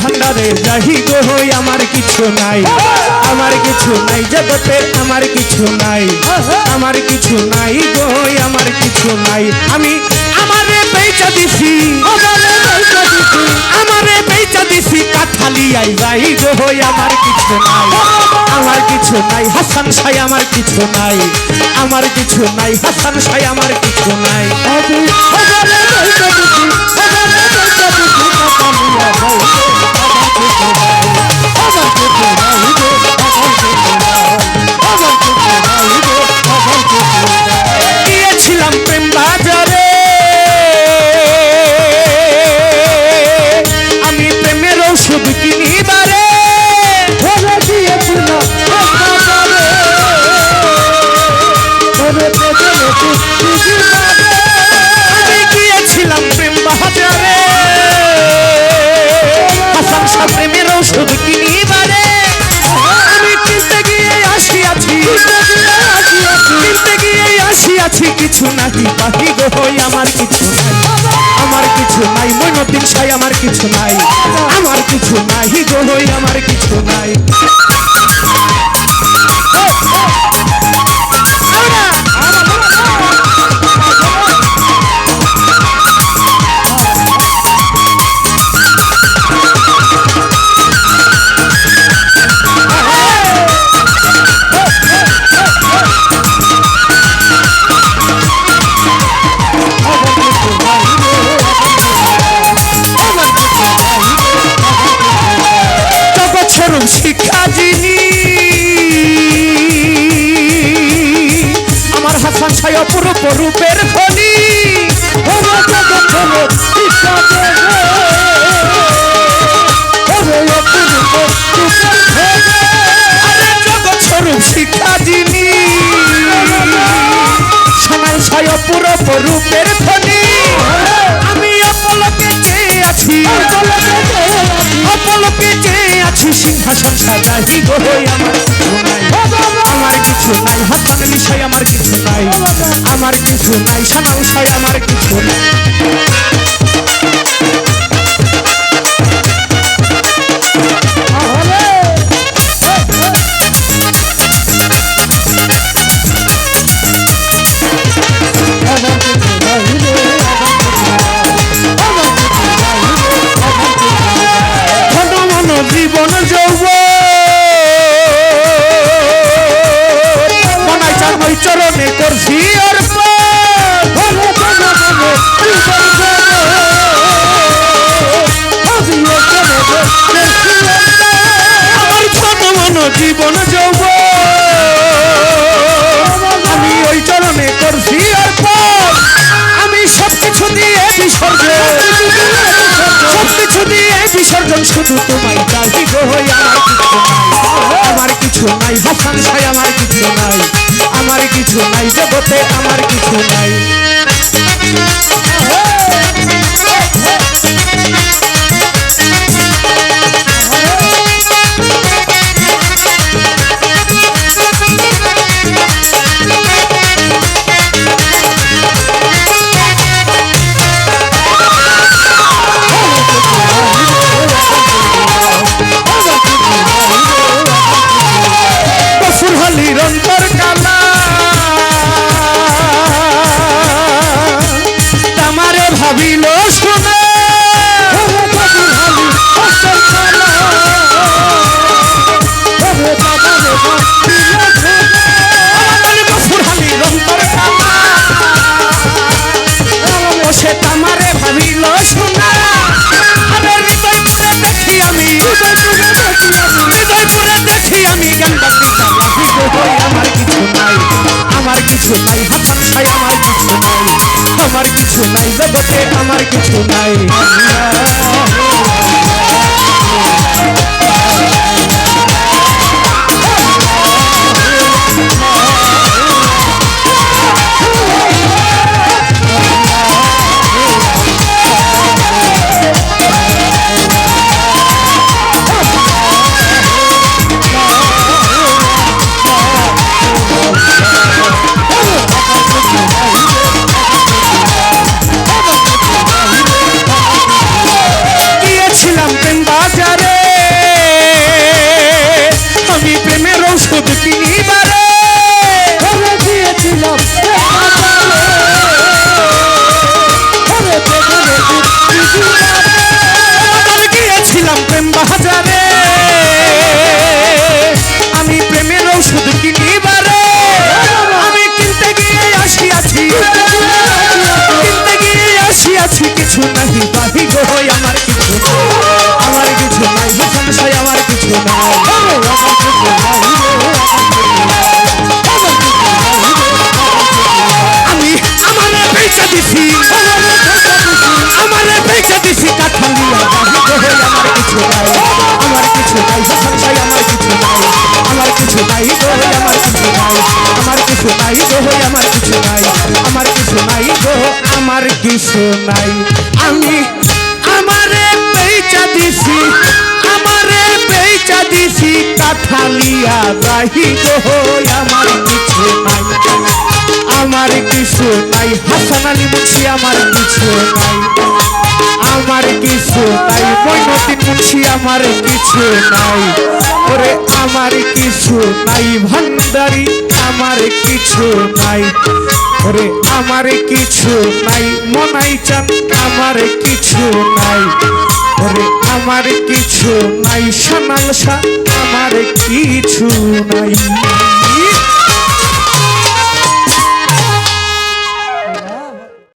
ভান্ডারে যাহি গো হই আমার কিছু নাই আমার কিছু নাই জগতে আমার কিছু নাই আমার কিছু নাই গো হই আমার কিছু নাই আমি আমারে বেচা দিছি আমারে বেচা দিছি আই যাই গো হই আমার কিছু নাই আমার কিছু নাই হাসান সাই আমার কিছু নাই আমার কিছু নাই হাসান সাই আমার কিছু নাই গো হই আমার কিছু নাই। আমার কিছু নাই মইনুদ্দিন সাই আমার কিছু নাই। আমার কিছু নাই গো হই আমার কিছু নাই। সাই অপরূপ রূপের স্বরূপ শিক্ষা যিনি সোনার সাই অপরূপ রূপের ধনী আমি অপলকে চেয়ে আছি, অপলকে সিংহাসন সাজাহি গো আমার। আমার কিছু নাই। হাসান বিষয় আমার কিছু নাই। আমার কিছু নাই সাদা সাই আমার কিছু নাই। শুধু তোমায় চাহি গো কিছু আমার কিছু নাই হাসান সাই আমার কিছু নাই। আমার কিছু নাই জগতে, আমার কিছু নাই। নাই আমার কিছু নাই। আমার কিছু নাই জগতে আমার কিছু নাই। আমি প্রেমের ঔষধ কিনিবারে গিয়েছিলাম প্রেম বাজারে। আমি প্রেমের ঔষধ কিনিবারে আমি কিনতে গিয়ে আসিয়াছি। কিনতে গিয়ে আসিয়াছি কিছু নাহি বাহি গো আমার দিছি আমারে পয়সা দিছি কাঠালিয়া বাহি গো আমার কিছু নাই আমার কিছু নাই হাসান সাই আমার কিছু নাই আমার কিছু নাই গো আমার কিছু নাই আমার কিছু নাই গো আমার কিছু নাই আমার কিছু নাই গো আমার কিছু নাই আমি আমারে পয়সা দিছি আমারে পয়সা দিছি কাঠালিয়া বাহি গো আমার কিছু নাই আমার কিছু নাই, হাসান আলী মুন্সি আমার কিছু নাই। আমার কিছু নাই মৈনতিন মুন্সি আমার কিছু নাই। ওরে আমার কিছু নাই, ভান্ডারি আমার কিছু নাই। ওরে আমার কিছু নাই, মনাই চান আমার কিছু নাই। ওরে আমার কিছু নাই, সোনাল আমার কিছু নাই।